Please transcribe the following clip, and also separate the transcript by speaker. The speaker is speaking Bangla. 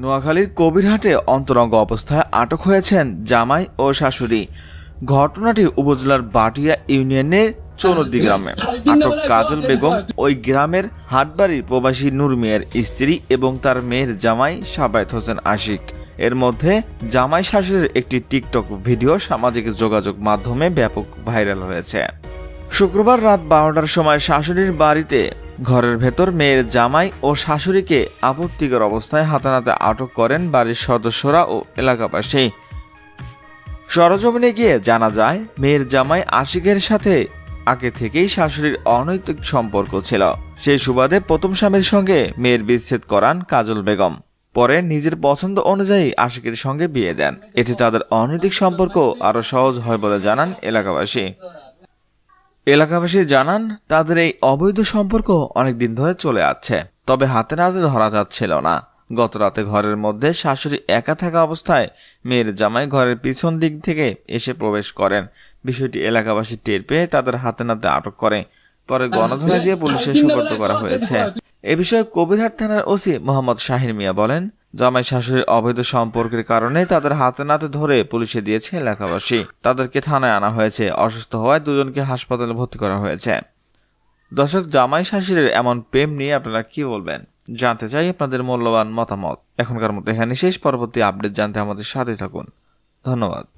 Speaker 1: নোয়াখালীর কবিরহাটে অন্তরঙ্গ অবস্থায় আটক হয়েছেন জামাই ও শাশুড়ি। ঘটনাটি উপজেলার বাটিয়া ইউনিয়নের চৌনদ্দি গ্রামে। আটক কাজল বেগম ওই গ্রামের হাটবাড়ির প্রবাসী নূর মিয়ার স্ত্রী এবং তার মেয়ের জামাই সাবায়েত হোসেন আশিক। এর মধ্যে জামাই শাশুড়ির একটি টিকটক ভিডিও সামাজিক যোগাযোগ মাধ্যমে ব্যাপক ভাইরাল হয়েছে। শুক্রবার রাত বারোটার সময় শাশুড়ির বাড়িতে, ঘরের ভেতর মেয়ের জামাই ও শাশুড়িকে আপত্তিকর অবস্থায় হাতে নাতে আটক করেন বাড়ির সদস্যরা ও এলাকাবাসী। সরজমিনে গিয়ে জানা যায়, মেয়ের জামাই আশিকের সাথে আগে থেকেই শাশুড়ির অনৈতিক সম্পর্ক ছিল। সেই সুবাদে প্রথম স্বামীর সঙ্গে মেয়ের বিচ্ছেদ করান কাজল বেগম। পরে নিজের পছন্দ অনুযায়ী আশিকের সঙ্গে বিয়ে দেন। এতে তাদের অনৈতিক সম্পর্ক আরও সহজ হয় বলে জানান এলাকাবাসী। এলাকাবাসী জানান, তাদের এই অবৈধ সম্পর্ক অনেকদিন ধরে চলে আসছে, তবে হাতে নাতে ধরা যাচ্ছিল না। গত রাতে ঘরের মধ্যে শাশুড়ি একা থাকা অবস্থায় মেয়ের জামাই ঘরের পিছন দিক থেকে এসে প্রবেশ করেন। বিষয়টি এলাকাবাসী টের পেয়ে তাদের হাতে নাতে আটক করে। পরে গণধরা দিয়ে পুলিশে সুপর্দ করা হয়েছে। এ বিষয়ে কবিরহাট থানার ওসি মোহাম্মদ শাহিন মিয়া বলেন জামাই শাশুড়ির অবৈধ সম্পর্কের কারণে তাদের হাতে নাতে ধরে পুলিশে দিয়েছে এলাকাবাসী। তাদেরকে থানায় আনা হয়েছে। অসুস্থ হওয়ায় দুজনকে হাসপাতালে ভর্তি করা হয়েছে। দর্শক, জামাই শাশুড়ির এমন প্রেম নিয়ে আপনারা কি বলবেন? জানতে চাই আপনাদের মূল্যবান মতামত। এখনকার মতো এখানে শেষ। পরবর্তী আপডেট জানতে আমাদের সাথে থাকুন। ধন্যবাদ।